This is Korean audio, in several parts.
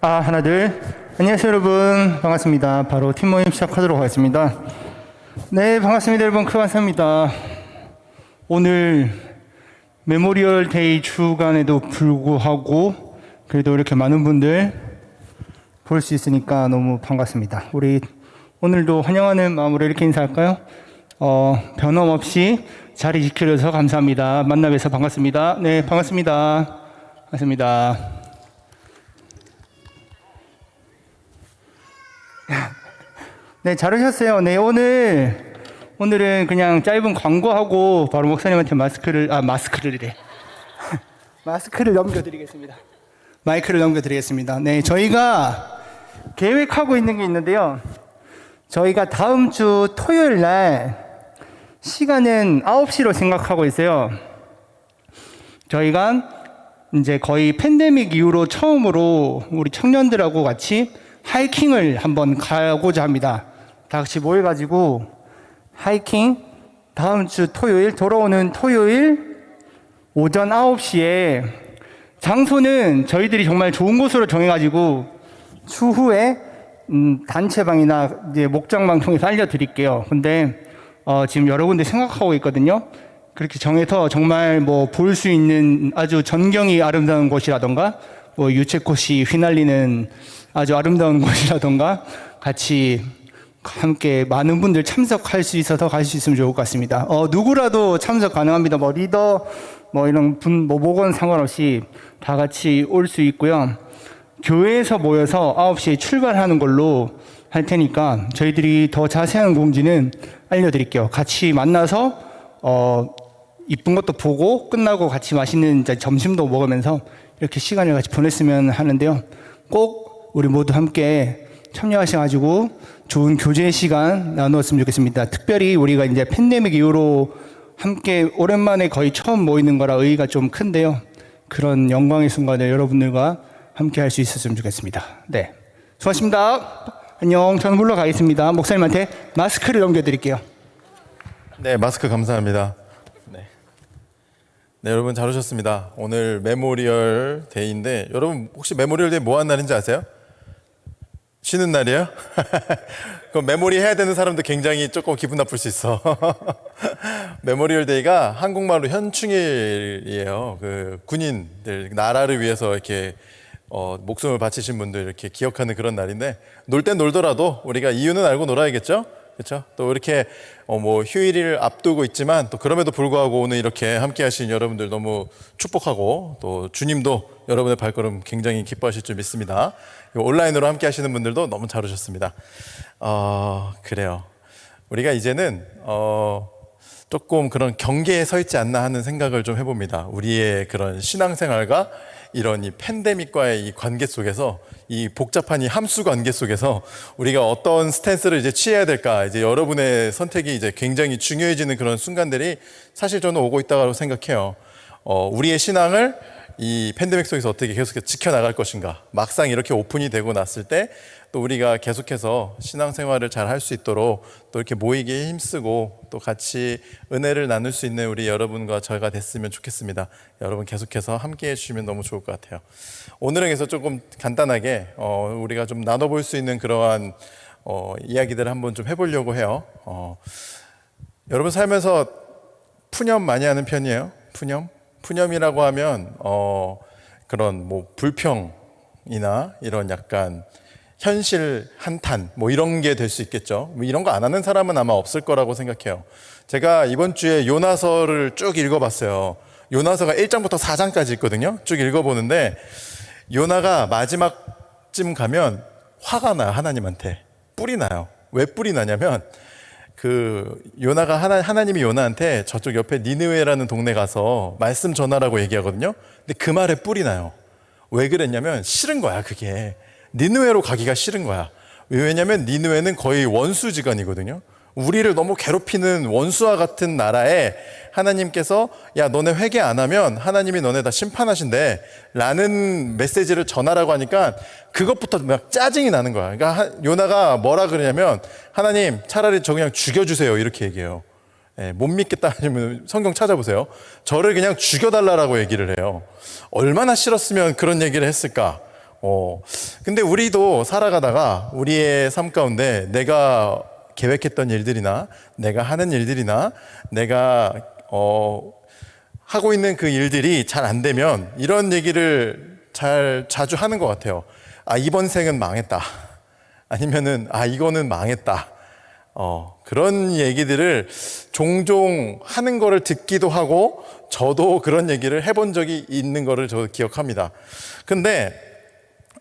아, 하나, 둘. 안녕하세요, 여러분. 반갑습니다. 바로 팀 모임 시작하도록 하겠습니다. 네, 반갑습니다, 여러분. 크 감사합니다. 오늘 메모리얼 데이 주간에도 불구하고 그래도 이렇게 많은 분들 볼 수 있으니까 너무 반갑습니다. 우리 오늘도 환영하는 마음으로 이렇게 인사할까요? 어, 변함없이 자리 지켜줘서 감사합니다. 만나 뵈서 반갑습니다. 네, 반갑습니다. 반갑습니다. 네, 잘 오셨어요. 네, 오늘, 오늘은 그냥 짧은 광고하고 바로 목사님한테 마스크를, 아, 마스크를 이래. 마스크를 넘겨드리겠습니다. 마이크를 넘겨드리겠습니다. 네, 저희가 계획하고 있는 게 있는데요. 저희가 다음 주 토요일 날 시간은 9시로 생각하고 있어요. 저희가 이제 거의 팬데믹 이후로 처음으로 우리 청년들하고 같이 하이킹을 한번 가고자 합니다. 다 같이 모여가지고 하이킹 다음 주 토요일 돌아오는 토요일 오전 9시에 장소는 저희들이 정말 좋은 곳으로 정해가지고 추후에 음, 단체방이나 이제 목장방 통해서 알려드릴게요. 근데 어, 지금 여러 군데 생각하고 있거든요. 그렇게 정해서 정말 뭐 볼 수 있는 아주 전경이 아름다운 곳이라던가 뭐 유채꽃이 휘날리는 아주 아름다운 곳이라던가 같이 함께 많은 분들 참석할 수 있어서 갈 수 있으면 좋을 것 같습니다. 어, 누구라도 참석 가능합니다. 뭐 리더, 뭐 이런 분, 뭐 목원 상관없이 다 같이 올 수 있고요. 교회에서 모여서 9시에 출발하는 걸로 할 테니까 저희들이 더 자세한 공지는 알려드릴게요. 같이 만나서, 어, 이쁜 것도 보고 끝나고 같이 맛있는 점심도 먹으면서 이렇게 시간을 같이 보냈으면 하는데요. 꼭 우리 모두 함께 참여하셔가지고 좋은 교제 시간 나누었으면 좋겠습니다. 특별히 우리가 이제 팬데믹 이후로 함께 오랜만에 거의 처음 모이는 거라 의의가 좀 큰데요. 그런 영광의 순간을 여러분들과 함께 할 수 있었으면 좋겠습니다. 네. 수고하셨습니다. 안녕. 저는 물러가겠습니다. 목사님한테 마스크를 넘겨드릴게요. 네, 마스크 감사합니다. 네. 네, 여러분 잘 오셨습니다. 오늘 메모리얼 데이인데 여러분 혹시 메모리얼 데이 뭐 하는 날인지 아세요? 쉬는 날이에요? 그럼 메모리 해야 되는 사람도 굉장히 조금 기분 나쁠 수 있어. 메모리얼 데이가 한국말로 현충일이에요. 그 군인들 나라를 위해서 이렇게 어, 목숨을 바치신 분들 이렇게 기억하는 그런 날인데 놀 땐 놀더라도 우리가 이유는 알고 놀아야겠죠? 그렇죠? 또 이렇게 어, 뭐 휴일을 앞두고 있지만 또 그럼에도 불구하고 오늘 이렇게 함께 하신 여러분들 너무 축복하고 또 주님도 여러분의 발걸음 굉장히 기뻐하실 줄 믿습니다. 온라인으로 함께 하시는 분들도 너무 잘 오셨습니다. 어, 그래요. 우리가 이제는 어, 조금 그런 경계에 서 있지 않나 하는 생각을 좀 해봅니다. 우리의 그런 신앙생활과 이런 이 팬데믹과의 이 관계 속에서 이 복잡한 이 함수 관계 속에서 우리가 어떤 스탠스를 이제 취해야 될까 이제 여러분의 선택이 이제 굉장히 중요해지는 그런 순간들이 사실 저는 오고 있다고 생각해요. 어, 우리의 신앙을 이 팬데믹 속에서 어떻게 계속 지켜나갈 것인가. 막상 이렇게 오픈이 되고 났을 때 또 우리가 계속해서 신앙생활을 잘 할 수 있도록 또 이렇게 모이기에 힘쓰고 또 같이 은혜를 나눌 수 있는 우리 여러분과 저희가 됐으면 좋겠습니다. 여러분 계속해서 함께 해주시면 너무 좋을 것 같아요. 오늘은 그래서 조금 간단하게 어, 우리가 좀 나눠볼 수 있는 그러한 어, 이야기들을 한번 좀 해보려고 해요. 어, 여러분 살면서 푸념 많이 하는 편이에요? 푸념? 푸념이라고 하면 어, 그런 뭐 불평이나 이런 약간 현실 한탄 뭐 이런 게 될 수 있겠죠. 뭐 이런 거 안 하는 사람은 아마 없을 거라고 생각해요. 제가 이번 주에 요나서를 쭉 읽어봤어요. 요나서가 1장부터 4장까지 있거든요. 쭉 읽어보는데 요나가 마지막쯤 가면 화가 나요 하나님한테 뿔이 나요. 왜 뿔이 나냐면 그 요나가 하나 하나님이 요나한테 저쪽 옆에 니느웨라는 동네 가서 말씀 전하라고 얘기하거든요. 근데 그 말에 뿔이 나요. 왜 그랬냐면 싫은 거야 그게. 니느웨로 가기가 싫은 거야. 왜냐면 니느웨는 거의 원수지간이거든요. 우리를 너무 괴롭히는 원수와 같은 나라에 하나님께서 야 너네 회개 안 하면 하나님이 너네 다 심판하신대 라는 메시지를 전하라고 하니까 그것부터 막 짜증이 나는 거야. 그러니까 요나가 뭐라 그러냐면 하나님 차라리 저 그냥 죽여주세요 이렇게 얘기해요. 예, 못 믿겠다 하시면 성경 찾아보세요. 저를 그냥 죽여달라고 얘기를 해요. 얼마나 싫었으면 그런 얘기를 했을까? 어, 근데 우리도 살아가다가 우리의 삶 가운데 내가 계획했던 일들이나 내가 하는 일들이나 내가 어, 하고 있는 그 일들이 잘 안 되면 이런 얘기를 잘 자주 하는 것 같아요. 아, 이번 생은 망했다. 아니면은, 아, 이거는 망했다. 어, 그런 얘기들을 종종 하는 거를 듣기도 하고 저도 그런 얘기를 해본 적이 있는 거를 저 기억합니다. 근데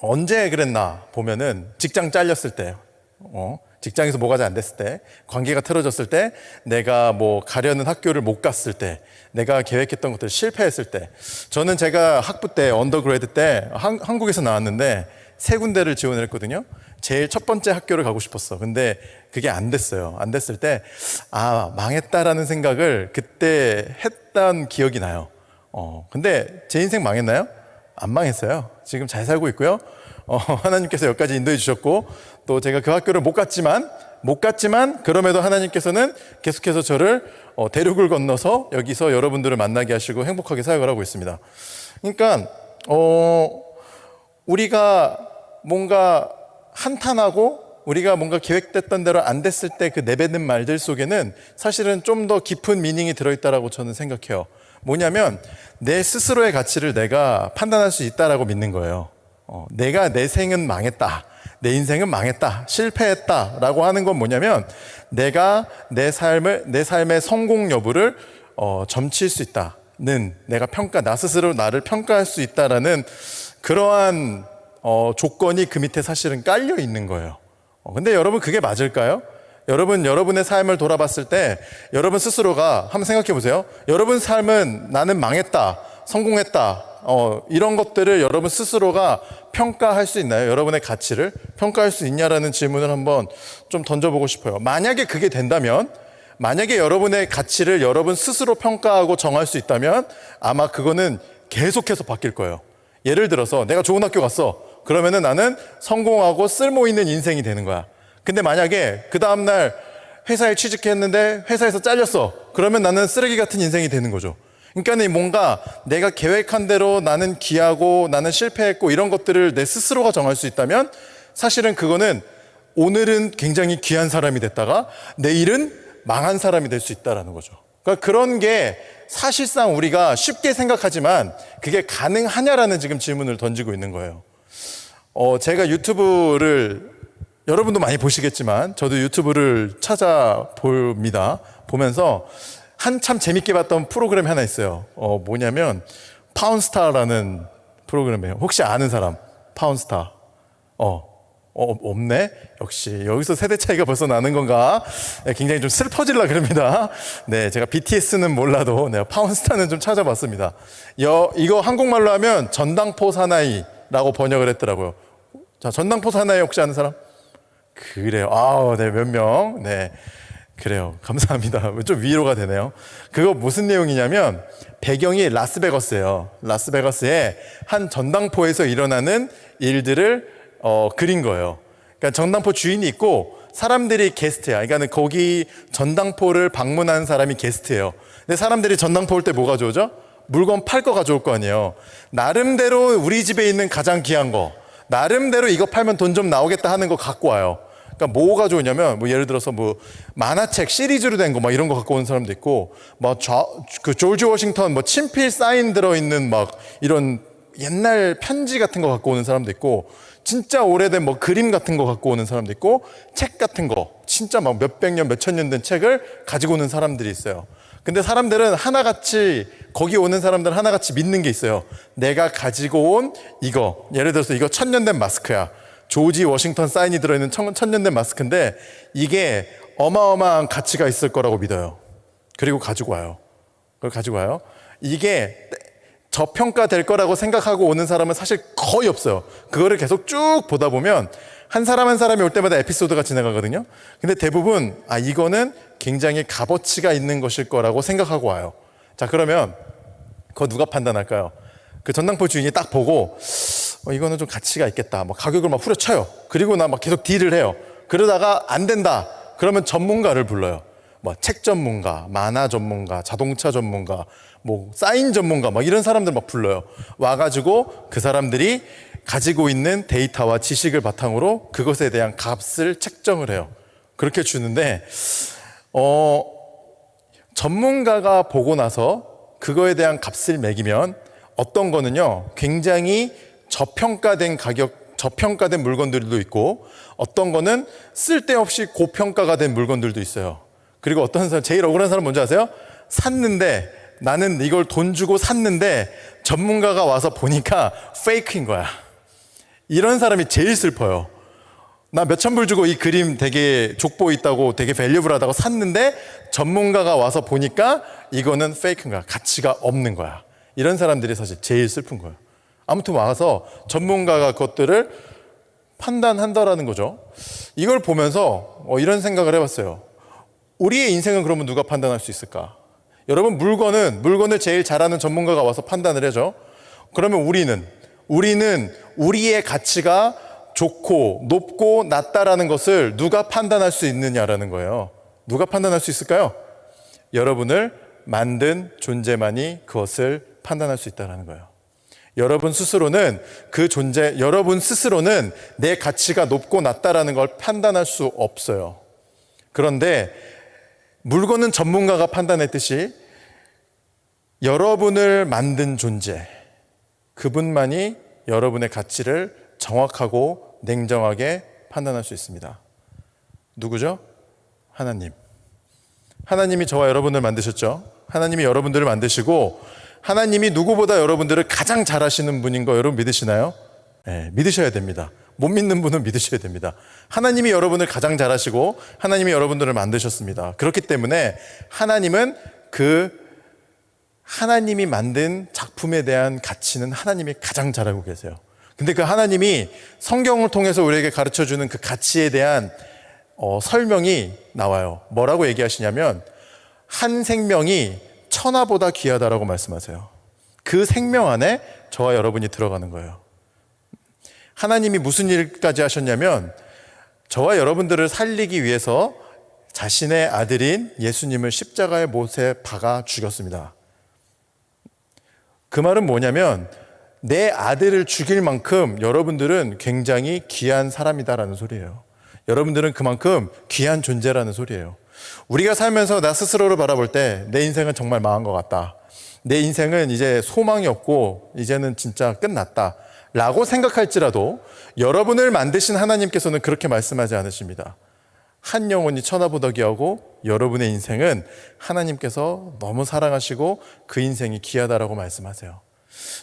언제 그랬나 보면은 직장 잘렸을 때, 어, 직장에서 뭐가 잘 안 됐을 때, 관계가 틀어졌을 때, 내가 뭐 가려는 학교를 못 갔을 때, 내가 계획했던 것들 실패했을 때, 저는 제가 학부 때, 언더그레이드 때 한, 한국에서 나왔는데 세 군데를 지원을 했거든요. 제일 첫 번째 학교를 가고 싶었어. 근데 그게 안 됐어요. 안 됐을 때, 아, 망했다라는 생각을 그때 했던 기억이 나요. 어, 근데 제 인생 망했나요? 안 망했어요. 지금 잘 살고 있고요. 어, 하나님께서 여기까지 인도해 주셨고, 또 제가 그 학교를 못 갔지만, 못 갔지만, 그럼에도 하나님께서는 계속해서 저를 어, 대륙을 건너서 여기서 여러분들을 만나게 하시고 행복하게 사역을 하고 있습니다. 그러니까, 어, 우리가 뭔가 한탄하고 우리가 뭔가 계획됐던 대로 안 됐을 때 그 내뱉는 말들 속에는 사실은 좀 더 깊은 미닝이 들어있다라고 저는 생각해요. 뭐냐면 내 스스로의 가치를 내가 판단할 수 있다라고 믿는 거예요. 어, 내가 내 생은 망했다. 내 인생은 망했다. 실패했다 라고 하는 건 뭐냐면 내가 내 삶을 내 삶의 성공 여부를 어, 점칠 수 있다는 내가 평가 나 스스로 나를 평가할 수 있다라는 그러한 어, 조건이 그 밑에 사실은 깔려 있는 거예요. 어, 근데 여러분 그게 맞을까요? 여러분 여러분의 삶을 돌아봤을 때 여러분 스스로가 한번 생각해 보세요. 여러분 삶은 나는 망했다, 성공했다, 어, 이런 것들을 여러분 스스로가 평가할 수 있나요? 여러분의 가치를 평가할 수 있냐라는 질문을 한번 좀 던져보고 싶어요. 만약에 그게 된다면, 만약에 여러분의 가치를 여러분 스스로 평가하고 정할 수 있다면 아마 그거는 계속해서 바뀔 거예요. 예를 들어서 내가 좋은 학교 갔어. 그러면은 나는 성공하고 쓸모 있는 인생이 되는 거야. 근데 만약에 그 다음날 회사에 취직했는데 회사에서 잘렸어. 그러면 나는 쓰레기 같은 인생이 되는 거죠. 그러니까 뭔가 내가 계획한 대로 나는 기하고 나는 실패했고 이런 것들을 내 스스로가 정할 수 있다면 사실은 그거는 오늘은 굉장히 귀한 사람이 됐다가 내일은 망한 사람이 될 수 있다라는 거죠. 그러니까 그런 게 사실상 우리가 쉽게 생각하지만 그게 가능하냐라는 지금 질문을 던지고 있는 거예요. 어, 제가 유튜브를 여러분도 많이 보시겠지만 저도 유튜브를 찾아봅니다. 보면서 한참 재밌게 봤던 프로그램이 하나 있어요. 어, 뭐냐면 파운스타라는 프로그램이에요. 혹시 아는 사람? 파운스타. 어, 어, 없네? 역시 여기서 세대 차이가 벌써 나는 건가? 네, 굉장히 좀 슬퍼질라 그럽니다. 네, 제가 BTS는 몰라도 네, 파운스타는 좀 찾아봤습니다. 여, 이거 한국말로 하면 전당포 사나이라고 번역을 했더라고요. 자, 전당포 사나이 혹시 아는 사람? 그래요. 아우, 네, 몇 명. 네. 그래요. 감사합니다. 좀 위로가 되네요. 그거 무슨 내용이냐면 배경이 라스베거스예요. 라스베거스의 한 전당포에서 일어나는 일들을 어, 그린 거예요. 그러니까 전당포 주인이 있고 사람들이 게스트야. 그러니까 거기 전당포를 방문한 사람이 게스트예요. 근데 사람들이 전당포 올 때 뭐 가져오죠? 물건 팔 거 가져올 거 아니에요. 나름대로 우리 집에 있는 가장 귀한 거, 나름대로 이거 팔면 돈 좀 나오겠다 하는 거 갖고 와요. 그러니까 뭐가 좋으냐면 뭐 예를 들어서 뭐 만화책 시리즈로 된 거 막 이런 거 갖고 오는 사람도 있고 막그 조지 워싱턴 뭐 친필 사인 들어 있는 막 이런 옛날 편지 같은 거 갖고 오는 사람도 있고 진짜 오래된 뭐 그림 같은 거 갖고 오는 사람도 있고 책 같은 거 진짜 막 몇백 년 몇천 년 된 책을 가지고 오는 사람들이 있어요. 근데 사람들은 하나같이 거기 오는 사람들은 하나같이 믿는 게 있어요. 내가 가지고 온 이거 예를 들어서 이거 천년 된 마스크야. 조지 워싱턴 사인이 들어있는 천, 천년 된 마스크인데 이게 어마어마한 가치가 있을 거라고 믿어요. 그리고 가지고 와요. 그걸 가지고 와요. 이게 저평가될 거라고 생각하고 오는 사람은 사실 거의 없어요. 그거를 계속 쭉 보다 보면 한 사람 한 사람이 올 때마다 에피소드가 지나가거든요. 근데 대부분 아 이거는 굉장히 값어치가 있는 것일 거라고 생각하고 와요. 자 그러면 그거 누가 판단할까요? 그 전당포 주인이 딱 보고 어, 이거는 좀 가치가 있겠다. 뭐 가격을 막 후려쳐요. 그리고 나 막 계속 딜을 해요. 그러다가 안 된다. 그러면 전문가를 불러요. 뭐 책 전문가, 만화 전문가, 자동차 전문가, 뭐 사인 전문가 막 이런 사람들 막 불러요. 와가지고 그 사람들이 가지고 있는 데이터와 지식을 바탕으로 그것에 대한 값을 책정을 해요. 그렇게 주는데 어 전문가가 보고 나서 그거에 대한 값을 매기면 어떤 거는요, 굉장히 저평가된 가격, 저평가된 물건들도 있고 어떤 거는 쓸데없이 고평가가 된 물건들도 있어요. 그리고 어떤 사람, 제일 억울한 사람 뭔지 아세요? 샀는데 나는 이걸 돈 주고 샀는데 전문가가 와서 보니까 페이크인 거야. 이런 사람이 제일 슬퍼요. 나 몇천 불 주고 이 그림 되게 족보 있다고 되게 밸류블하다고 샀는데 전문가가 와서 보니까 이거는 페이크인 거야. 가치가 없는 거야. 이런 사람들이 사실 제일 슬픈 거예요. 아무튼 와서 전문가가 그것들을 판단한다라는 거죠. 이걸 보면서 어, 이런 생각을 해봤어요. 우리의 인생은 그러면 누가 판단할 수 있을까? 여러분 물건은 물건을 제일 잘하는 전문가가 와서 판단을 해죠. 그러면 우리는 우리는 우리의 가치가 좋고 높고 낮다라는 것을 누가 판단할 수 있느냐라는 거예요. 누가 판단할 수 있을까요? 여러분을 만든 존재만이 그것을 판단할 수 있다라는 거예요. 여러분 스스로는 그 존재, 여러분 스스로는 내 가치가 높고 낮다라는 걸 판단할 수 없어요. 그런데 물건은 전문가가 판단했듯이 여러분을 만든 존재, 그분만이 여러분의 가치를 정확하고 냉정하게 판단할 수 있습니다. 누구죠? 하나님. 하나님이 저와 여러분을 만드셨죠? 하나님이 여러분들을 만드시고 하나님이 누구보다 여러분들을 가장 잘하시는 분인 거 여러분 믿으시나요? 네, 믿으셔야 됩니다. 못 믿는 분은 믿으셔야 됩니다. 하나님이 여러분을 가장 잘하시고 하나님이 여러분들을 만드셨습니다. 그렇기 때문에 하나님은 그 하나님이 만든 작품에 대한 가치는 하나님이 가장 잘 알고 계세요. 근데 그 하나님이 성경을 통해서 우리에게 가르쳐 주는 그 가치에 대한 어, 설명이 나와요. 뭐라고 얘기하시냐면 한 생명이 천하보다 귀하다라고 말씀하세요. 그 생명 안에 저와 여러분이 들어가는 거예요. 하나님이 무슨 일까지 하셨냐면 저와 여러분들을 살리기 위해서 자신의 아들인 예수님을 십자가의 못에 박아 죽였습니다. 그 말은 뭐냐면 내 아들을 죽일 만큼 여러분들은 굉장히 귀한 사람이다라는 소리예요. 여러분들은 그만큼 귀한 존재라는 소리예요. 우리가 살면서 나 스스로를 바라볼 때 내 인생은 정말 망한 것 같다. 내 인생은 이제 소망이 없고 이제는 진짜 끝났다. 라고 생각할지라도 여러분을 만드신 하나님께서는 그렇게 말씀하지 않으십니다. 한 영혼이 천하보다 귀하고 여러분의 인생은 하나님께서 너무 사랑하시고 그 인생이 귀하다라고 말씀하세요.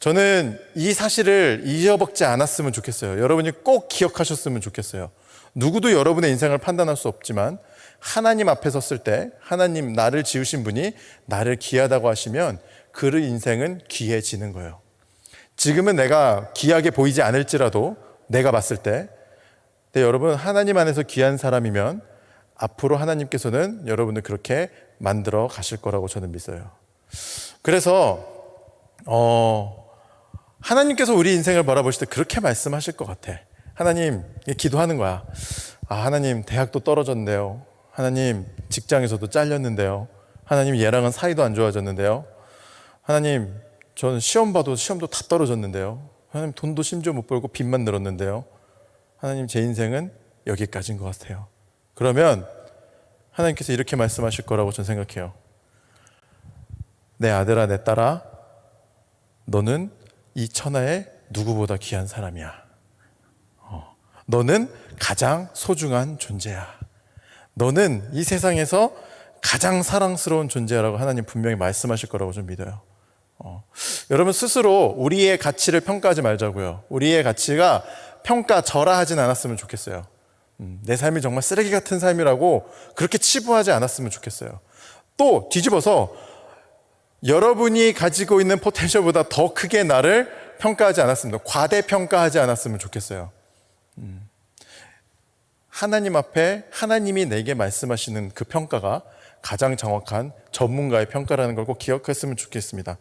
저는 이 사실을 잊어먹지 않았으면 좋겠어요. 여러분이 꼭 기억하셨으면 좋겠어요. 누구도 여러분의 인생을 판단할 수 없지만 하나님 앞에 섰을 때 하나님 나를 지으신 분이 나를 귀하다고 하시면 그 인생은 귀해지는 거예요. 지금은 내가 귀하게 보이지 않을지라도 내가 봤을 때 근데 여러분 하나님 안에서 귀한 사람이면 앞으로 하나님께서는 여러분을 그렇게 만들어 가실 거라고 저는 믿어요. 그래서 어 하나님께서 우리 인생을 바라보실 때 그렇게 말씀하실 것 같아. 하나님 기도하는 거야. 아 하나님 대학도 떨어졌는데요. 하나님 직장에서도 잘렸는데요. 하나님 얘랑은 사이도 안 좋아졌는데요. 하나님 저는 시험 봐도 시험도 다 떨어졌는데요. 하나님 돈도 심지어 못 벌고 빚만 늘었는데요. 하나님 제 인생은 여기까지인 것 같아요. 그러면 하나님께서 이렇게 말씀하실 거라고 저는 생각해요. 내 아들아, 내 딸아, 너는 이 천하에 누구보다 귀한 사람이야. 어, 너는 가장 소중한 존재야. 너는 이 세상에서 가장 사랑스러운 존재라고 하나님 분명히 말씀하실 거라고 좀 믿어요. 어, 여러분 스스로 우리의 가치를 평가하지 말자고요. 우리의 가치가 평가절하하진 않았으면 좋겠어요. 음, 내 삶이 정말 쓰레기 같은 삶이라고 그렇게 치부하지 않았으면 좋겠어요. 또 뒤집어서 여러분이 가지고 있는 포텐셜보다 더 크게 나를 평가하지 않았습니다. 과대평가하지 않았으면 좋겠어요. 음, 하나님 앞에 하나님이 내게 말씀하시는 그 평가가 가장 정확한 전문가의 평가라는 걸 꼭 기억했으면 좋겠습니다.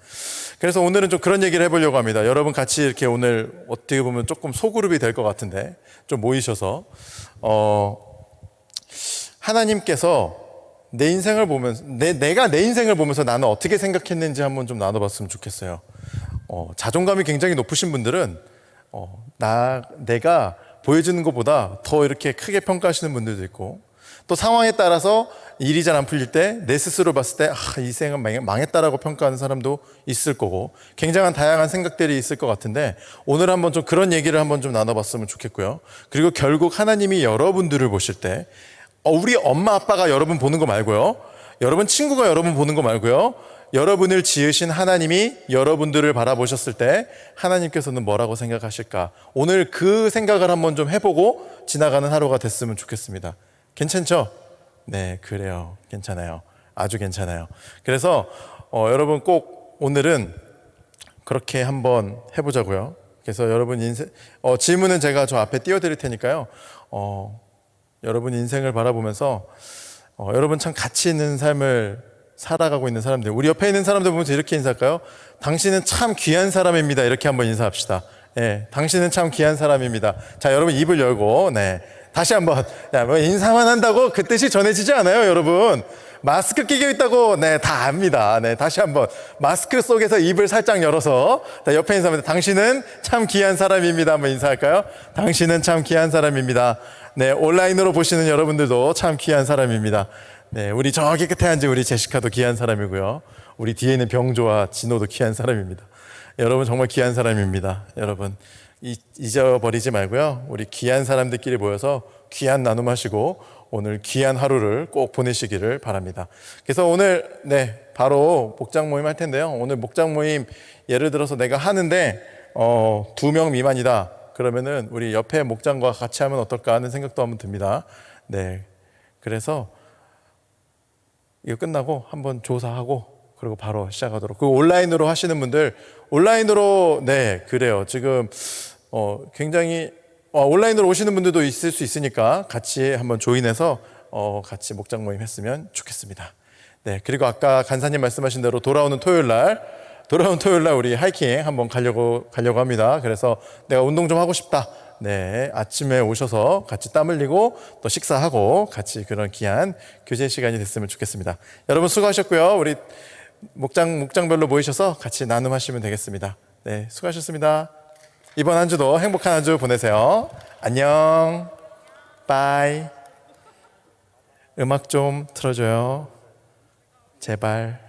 그래서 오늘은 좀 그런 얘기를 해보려고 합니다. 여러분 같이 이렇게 오늘 어떻게 보면 조금 소그룹이 될 것 같은데 좀 모이셔서 어, 하나님께서 내 인생을 보면서 내, 내가 내 인생을 보면서 나는 어떻게 생각했는지 한번 좀 나눠봤으면 좋겠어요. 어, 자존감이 굉장히 높으신 분들은 어, 나 내가 보여주는 것보다 더 이렇게 크게 평가하시는 분들도 있고 또 상황에 따라서 일이 잘 안 풀릴 때 내 스스로 봤을 때 아, 이 생은 망- 망했다라고 평가하는 사람도 있을 거고 굉장한 다양한 생각들이 있을 것 같은데 오늘 한번 좀 그런 얘기를 한번 좀 나눠봤으면 좋겠고요. 그리고 결국 하나님이 여러분들을 보실 때 어, 우리 엄마 아빠가 여러분 보는 거 말고요. 여러분 친구가 여러분 보는 거 말고요. 여러분을 지으신 하나님이 여러분들을 바라보셨을 때 하나님께서는 뭐라고 생각하실까? 오늘 그 생각을 한번 좀 해보고 지나가는 하루가 됐으면 좋겠습니다. 괜찮죠? 네, 그래요. 괜찮아요. 아주 괜찮아요. 그래서 어, 여러분 꼭 오늘은 그렇게 한번 해보자고요. 그래서 여러분 인생 어, 질문은 제가 저 앞에 띄워드릴 테니까요. 어, 여러분 인생을 바라보면서 어, 여러분 참 가치 있는 삶을 살아가고 있는 사람들, 우리 옆에 있는 사람들 보면서 이렇게 인사할까요? 당신은 참 귀한 사람입니다. 이렇게 한번 인사합시다. 예, 당신은 참 귀한 사람입니다. 자, 여러분 입을 열고, 네. 다시 한번, 야, 뭐 인사만 한다고 그 뜻이 전해지지 않아요, 여러분. 마스크 끼고 있다고, 네, 다 압니다. 네, 다시 한번. 마스크 속에서 입을 살짝 열어서, 자, 옆에 인사합니다. 당신은 참 귀한 사람입니다. 한번 인사할까요? 당신은 참 귀한 사람입니다. 네, 온라인으로 보시는 여러분들도 참 귀한 사람입니다. 네, 우리 저기 끝에 앉은 우리 제시카도 귀한 사람이고요. 우리 뒤에 있는 병조와 진호도 귀한 사람입니다. 여러분 정말 귀한 사람입니다. 여러분 이- 잊어버리지 말고요. 우리 귀한 사람들끼리 모여서 귀한 나눔하시고 오늘 귀한 하루를 꼭 보내시기를 바랍니다. 그래서 오늘 네 바로 목장 모임 할 텐데요. 오늘 목장 모임 예를 들어서 내가 하는데 어, 두 명 미만이다. 그러면은 우리 옆에 목장과 같이 하면 어떨까 하는 생각도 한번 듭니다. 네, 그래서 이거 끝나고 한번 조사하고 그리고 바로 시작하도록. 그 온라인으로 하시는 분들 온라인으로 네 그래요. 지금 어 굉장히 어, 온라인으로 오시는 분들도 있을 수 있으니까 같이 한번 조인해서 어 같이 목장 모임 했으면 좋겠습니다. 네 그리고 아까 간사님 말씀하신 대로 돌아오는 토요일 날 돌아오는 토요일 날 우리 하이킹 한번 가려고 가려고 합니다. 그래서 내가 운동 좀 하고 싶다. 네, 아침에 오셔서 같이 땀 흘리고 또 식사하고 같이 그런 귀한 교제 시간이 됐으면 좋겠습니다. 여러분 수고하셨고요. 우리 목장 목장별로 모이셔서 같이 나눔하시면 되겠습니다. 네, 수고하셨습니다. 이번 한 주도 행복한 한 주 보내세요. 안녕. 바이. 음악 좀 틀어줘요. 제발.